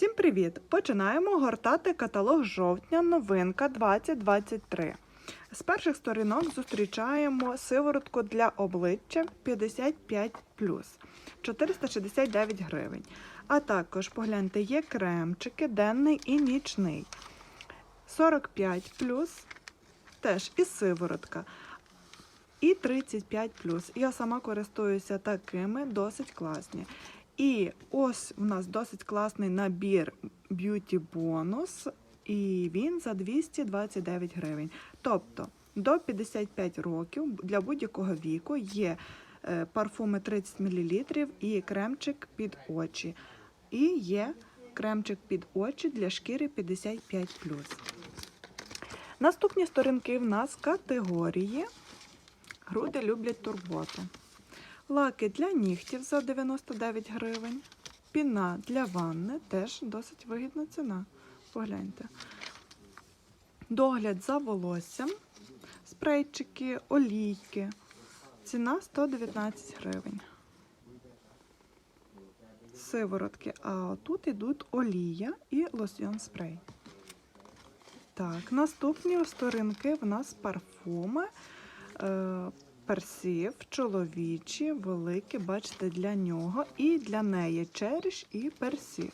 Всім привіт! Починаємо гортати каталог жовтня новинка 2023. З перших сторінок зустрічаємо сиворотку для обличчя 55 469 гривень. А також погляньте, є кремчики денний і нічний. 45 теж і сиворотка. І 35 Я сама користуюся такими, досить класні. І ось у нас досить класний набір Beauty Bonus, і він за 229 гривень. Тобто до 55 років для будь-якого віку є е, парфуми 30 мл і кремчик під очі. І є кремчик під очі для шкіри 55 Наступні сторінки в нас категорії. Груди люблять турботу. Лаки для нігтів за 99 гривень. Піна для ванни теж досить вигідна ціна. Погляньте. Догляд за волоссям, спрейчики, олійки. Ціна 119 гривень. Сиворотки. А тут йдуть олія і лосьйон спрей. Так, наступні сторінки в нас парфуми. Персів, чоловічі, великі, бачите, для нього і для неї череш і персів.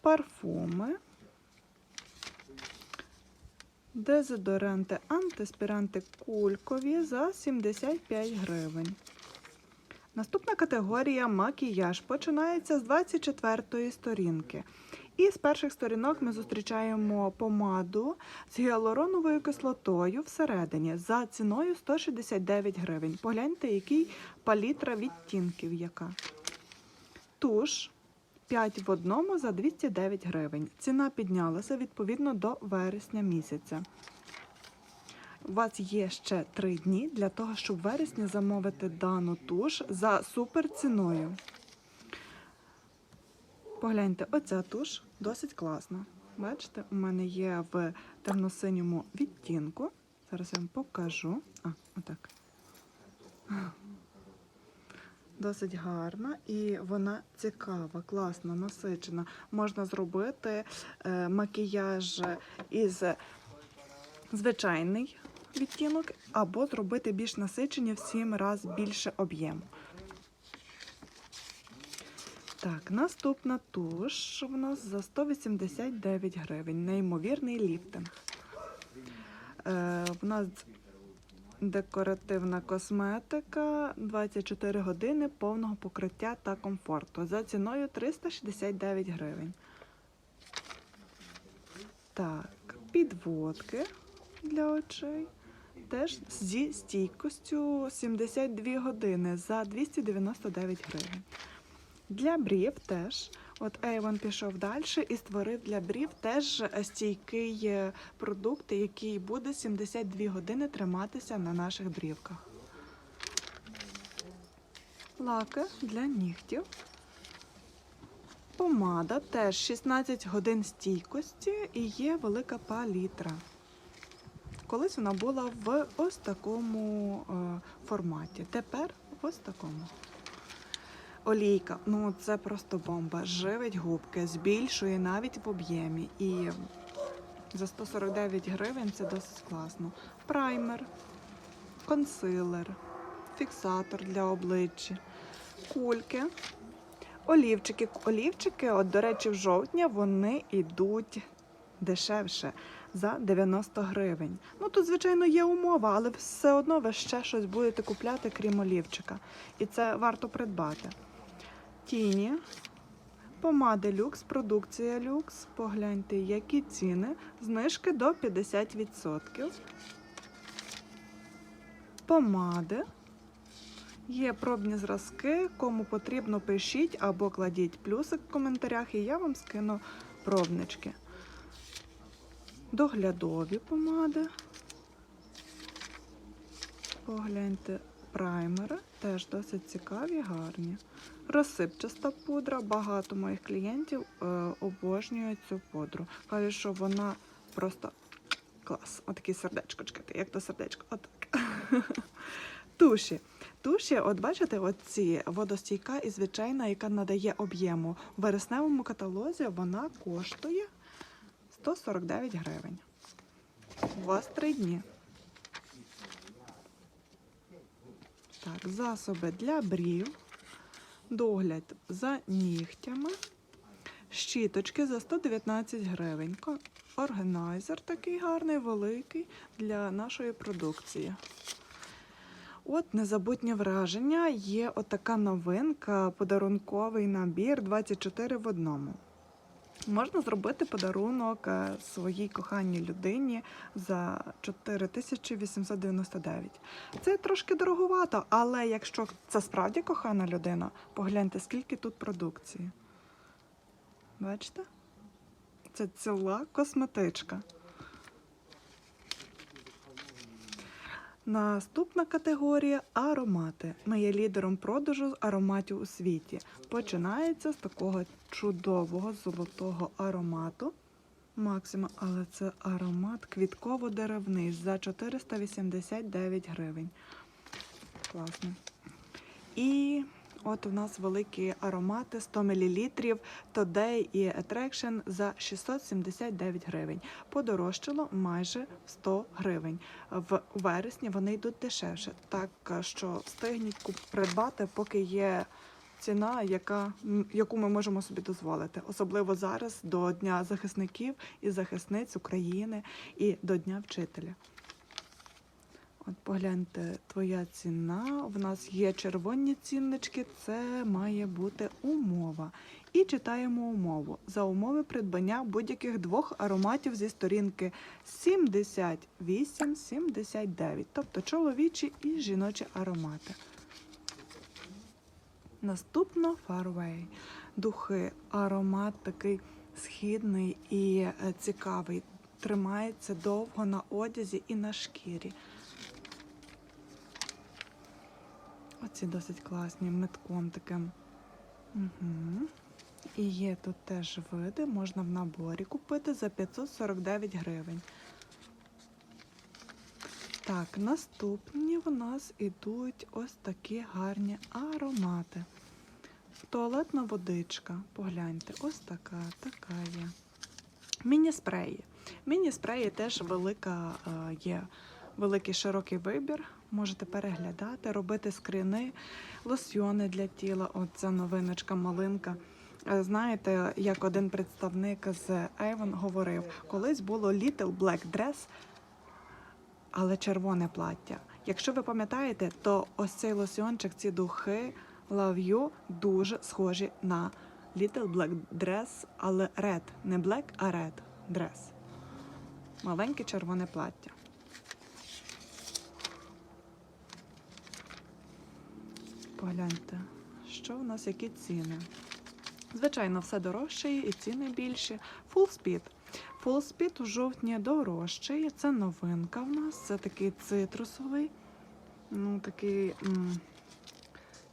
Парфуми, дезодоранти, антиспіранти кулькові за 75 гривень. Наступна категорія макіяж починається з 24 сторінки. І з перших сторінок ми зустрічаємо помаду з гіалуроновою кислотою всередині за ціною 169 гривень. Погляньте, який палітра відтінків яка. Туш 5 в одному за 209 гривень. Ціна піднялася відповідно до вересня місяця. У вас є ще 3 дні для того, щоб в вересні замовити дану туш за супер ціною. Погляньте, оця туш досить класна. Бачите, у мене є в темно-синьому відтінку. Зараз я вам покажу. А, отак. Досить гарна і вона цікава, класна, насичена. Можна зробити е, макіяж із звичайний відтінок, або зробити більш насичені в 7 разів більше об'єму. Так, наступна туш в нас за 189 гривень. Неймовірний ліфтинг. Е, В нас декоративна косметика 24 години повного покриття та комфорту. За ціною 369 гривень. Так, підводки для очей. Теж зі стійкостю 72 години за 299 гривень. Для брів теж. От Avon пішов далі і створив для брів теж стійкий е, продукт, який буде 72 години триматися на наших брівках. Лаки для нігтів. Помада теж 16 годин стійкості і є велика палітра. Колись вона була в ось такому е, форматі. Тепер в ось такому. Олійка, ну це просто бомба. Живить губки, збільшує навіть в об'ємі. І за 149 гривень це досить класно. Праймер, консилер, фіксатор для обличчя, кульки, олівчики. Олівчики, от, до речі, в жовтня вони йдуть дешевше за 90 гривень. Ну тут, звичайно, є умова, але все одно ви ще щось будете купляти, крім олівчика. І це варто придбати. Тіні, помади люкс, продукція люкс. Погляньте, які ціни. Знижки до 50%. Помади. Є пробні зразки. Кому потрібно, пишіть або кладіть плюсик в коментарях, і я вам скину пробнички. Доглядові помади. Погляньте праймери, теж досить цікаві, гарні. Розсипчаста пудра. Багато моїх клієнтів е, обожнюють цю пудру. Кажуть, що вона просто клас. Отакі сердечко, чекайте, як то сердечко. Отак. Туші. Туші, от бачите, оці водостійка і звичайна, яка надає об'єму. В вересневому каталозі вона коштує 149 гривень. У вас три дні. Так, засоби для брів, догляд за нігтями, щіточки за 119 гривень. Органайзер такий гарний, великий для нашої продукції. От незабутнє враження. Є отака новинка, подарунковий набір 24 в одному. Можна зробити подарунок е, своїй коханій людині за 4899. Це трошки дороговато, але якщо це справді кохана людина, погляньте, скільки тут продукції. Бачите? Це ціла косметичка. Наступна категорія аромати. Ми є лідером продажу ароматів у світі. Починається з такого чудового золотого аромату. Максима, але це аромат квітково-деревний за 489 гривень. Класно. І от у нас великі аромати 100 мл Today і Attraction за 679 гривень. Подорожчало майже в 100 гривень. В вересні вони йдуть дешевше, так що встигніть придбати, поки є ціна, яка, яку ми можемо собі дозволити. Особливо зараз до Дня захисників і захисниць України і до Дня вчителя. От погляньте, твоя ціна. В нас є червоні ціннички, це має бути умова. І читаємо умову. За умови придбання будь-яких двох ароматів зі сторінки 78-79, тобто чоловічі і жіночі аромати. Наступно Farway. Духи. Аромат такий східний і е, цікавий. Тримається довго на одязі і на шкірі. Оці досить класні, метком таким. Угу. І є тут теж види, можна в наборі купити за 549 гривень. Так, наступні в нас ідуть ось такі гарні аромати. Туалетна водичка. Погляньте, ось така, така є. Міні-спреї. Міні-спреї теж велика е, є великий широкий вибір. Можете переглядати, робити скріни, лосьйони для тіла. От ця новиночка малинка. Е, Знаєте, як один представник з Avon говорив, колись було Little Black Dress, але червоне плаття. Якщо ви пам'ятаєте, то ось цей лосьончик, ці духи Love You дуже схожі на Little Black Dress, але red. Не black, а red dress. Маленьке червоне плаття. Погляньте, що у нас які ціни. Звичайно, все дорожчає і ціни більші. Full Speed. Full Speed у жовтні дорожчає. Це новинка в нас. Це такий цитрусовий, ну такий м,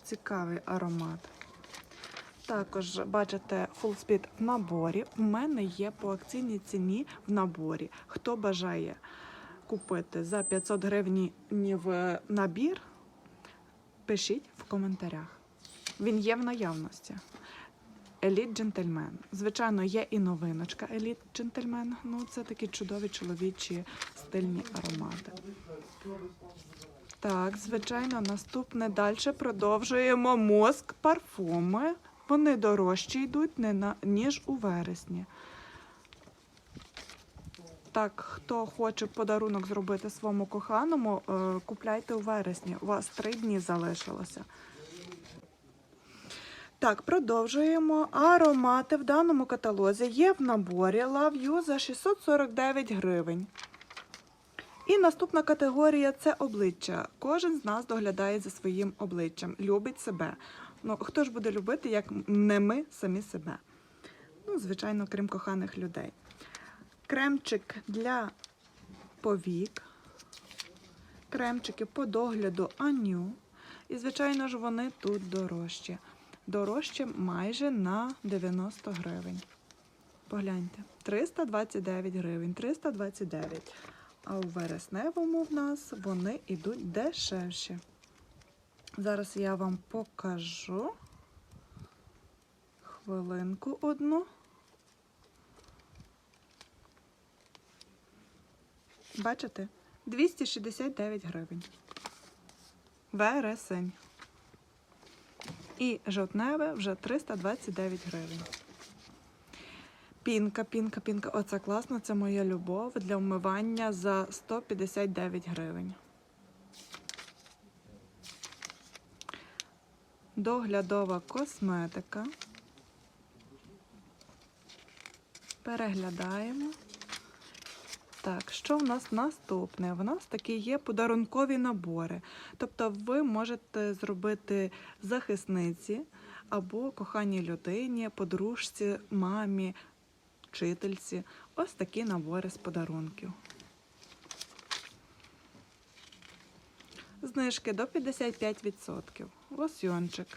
цікавий аромат. Також бачите Full Speed в наборі. У мене є по акційній ціні в наборі. Хто бажає купити за 500 гривень набір, пишіть коментарях. Він є в наявності. Еліт джентльмен. Звичайно, є і новиночка Еліт джентльмен. Ну, це такі чудові чоловічі стильні аромати. Так, звичайно, наступне далі продовжуємо мозк парфуми. Вони дорожчі йдуть, ніж у вересні. Так, хто хоче подарунок зробити своєму коханому, е, купляйте у вересні. У вас три дні залишилося. Так, продовжуємо. Аромати в даному каталозі є в наборі Love You за 649 гривень. І наступна категорія це обличчя. Кожен з нас доглядає за своїм обличчям, любить себе. Ну, хто ж буде любити, як не ми самі себе? Ну, звичайно, крім коханих людей. Кремчик для повік, кремчики по догляду Аню. І, звичайно ж, вони тут дорожчі. Дорожче майже на 90 гривень. Погляньте, 329 гривень, 329. А у вересневому в нас вони йдуть дешевші. Зараз я вам покажу. Хвилинку одну. Бачите? 269 гривень. Вересень. І жовтневе вже 329 гривень. Пінка, пінка, пінка. Оце класно, це моя любов для вмивання за 159 гривень. Доглядова косметика. Переглядаємо. Так, що в нас наступне? В нас такі є подарункові набори. Тобто ви можете зробити захисниці або коханій людині, подружці, мамі, вчительці. Ось такі набори з подарунків. Знижки до 55%. Лосьончик.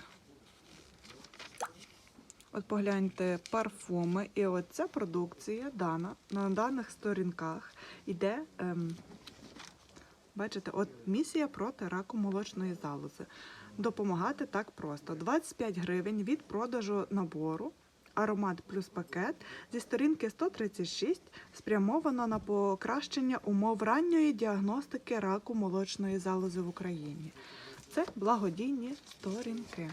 От погляньте парфуми, і оця продукція дана на даних сторінках іде, ем, бачите, от місія проти раку молочної залози. Допомагати так просто. 25 гривень від продажу набору. Аромат плюс пакет зі сторінки 136 спрямовано на покращення умов ранньої діагностики раку молочної залози в Україні. Це благодійні сторінки.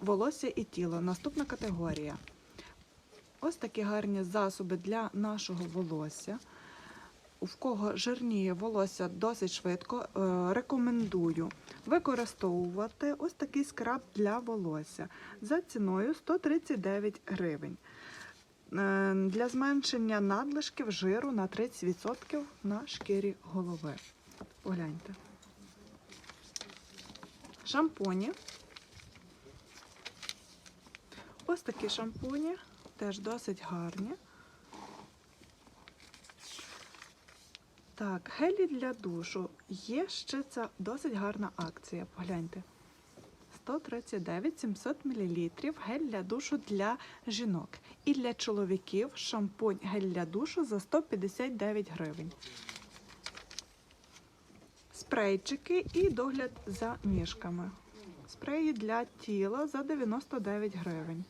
Волосся і тіло. Наступна категорія. Ось такі гарні засоби для нашого волосся. У кого жирніє волосся досить швидко, е, рекомендую використовувати ось такий скраб для волосся за ціною 139 гривень. Е, Для зменшення надлишків жиру на 30% на шкірі голови. Погляньте. Шампуні. Ось такі шампуні, теж досить гарні. Так, гелі для душу. Є ще ця досить гарна акція. Погляньте. 139 700 мл гель для душу для жінок. І для чоловіків шампунь гель для душу за 159 гривень. Спрейчики і догляд за ніжками. Спреї для тіла за 99 гривень.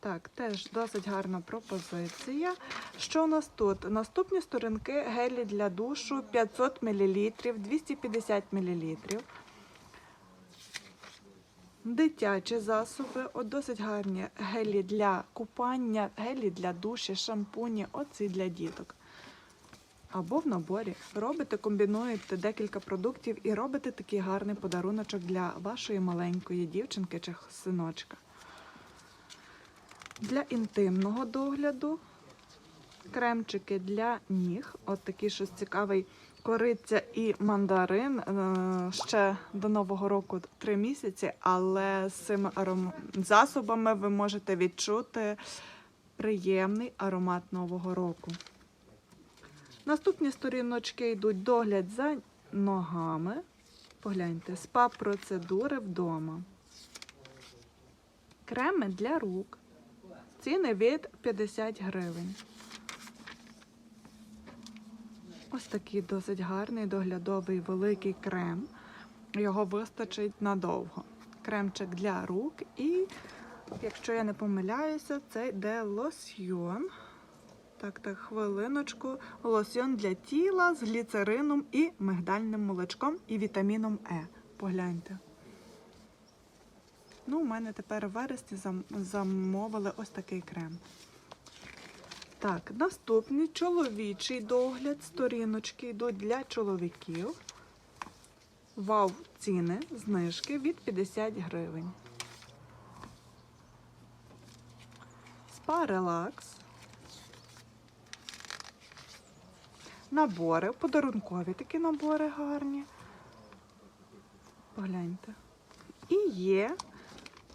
Так, теж досить гарна пропозиція. Що у нас тут? Наступні сторінки гелі для душу 500 мл, 250 мл. Дитячі засоби, от досить гарні гелі для купання, гелі для душі, шампуні, оці для діток. Або в наборі. Робите, комбінуєте декілька продуктів і робите такий гарний подаруночок для вашої маленької дівчинки чи синочка. Для інтимного догляду кремчики для ніг. От такий щось цікавий кориця і мандарин. Е, Ще до Нового року три місяці, але з цими аром... засобами ви можете відчути приємний аромат Нового року. Наступні сторіночки йдуть догляд за ногами. Погляньте, спа-процедури вдома. Креми для рук. Ціни від 50 гривень. Ось такий досить гарний доглядовий великий крем. Його вистачить надовго. Кремчик для рук і, якщо я не помиляюся, це йде лосьйон. Так, так, хвилиночку. Лосьйон для тіла з гліцерином і мигдальним молочком і вітаміном Е. Погляньте. Ну, у мене тепер в вересні замовили ось такий крем. Так, наступний чоловічий догляд. Сторіночки йдуть для чоловіків. Вау, ціни, знижки від 50 гривень. Спа релакс. Набори, подарункові такі набори гарні. Погляньте. І є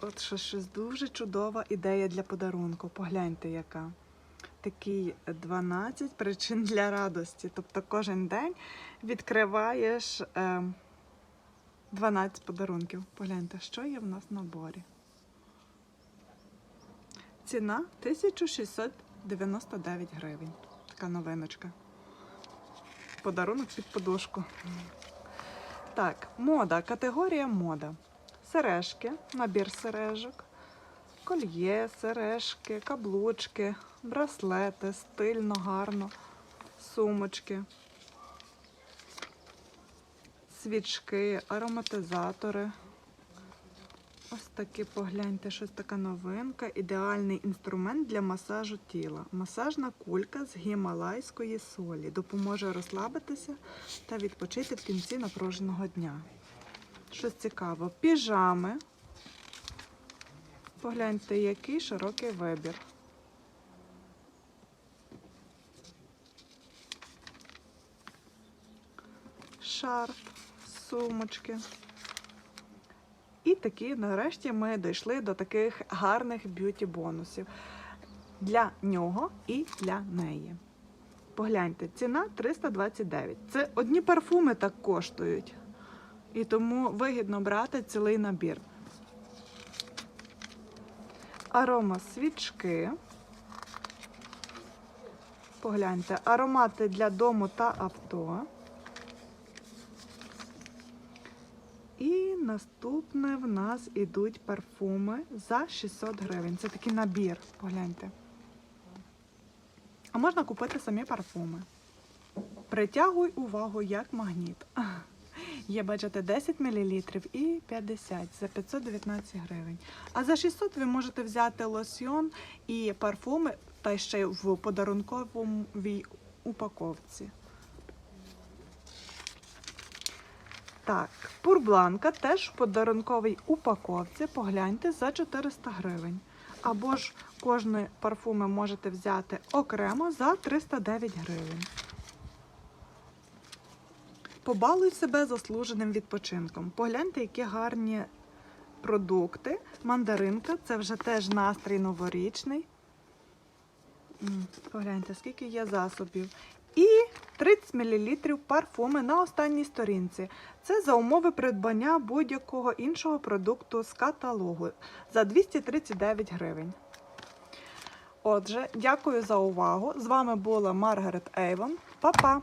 от що щось дуже чудова ідея для подарунку. Погляньте, яка. Такий 12 причин для радості. Тобто кожен день відкриваєш е, 12 подарунків. Погляньте, що є в нас в наборі. Ціна 1699 гривень. Така новиночка. Подарунок під подушку. Так, мода, категорія мода. Сережки, набір сережок, кольє, сережки, каблучки, браслети, стильно, гарно, сумочки, свічки, ароматизатори. Ось такі погляньте, щось така новинка. Ідеальний інструмент для масажу тіла. Масажна кулька з гімалайської солі допоможе розслабитися та відпочити в кінці напруженого дня. Щось цікаво. Піжами. Погляньте, який широкий вибір. Шарф, сумочки. І такі, нарешті, ми дійшли до таких гарних б'юті-бонусів для нього і для неї. Погляньте, ціна 329. Це одні парфуми так коштують. І тому вигідно брати цілий набір. Арома свічки. Погляньте, аромати для дому та авто. І наступне в нас ідуть парфуми за 600 гривень. Це такий набір, погляньте. А можна купити самі парфуми. Притягуй увагу як магніт. Є, бачите, 10 мл і 50 за 519 гривень. А за 600 ви можете взяти лосьйон і парфуми, та ще й в подарунковій упаковці. Так, пурбланка теж в подарунковій упаковці. Погляньте за 400 гривень. Або ж кожні парфуми можете взяти окремо за 309 гривень. Побалуй себе заслуженим відпочинком. Погляньте, які гарні продукти. Мандаринка це вже теж настрій новорічний. Погляньте, скільки є засобів. І 30 мл парфуми на останній сторінці. Це за умови придбання будь-якого іншого продукту з каталогу за 239 гривень. Отже, дякую за увагу. З вами була Маргарет Ейвон. Па-па!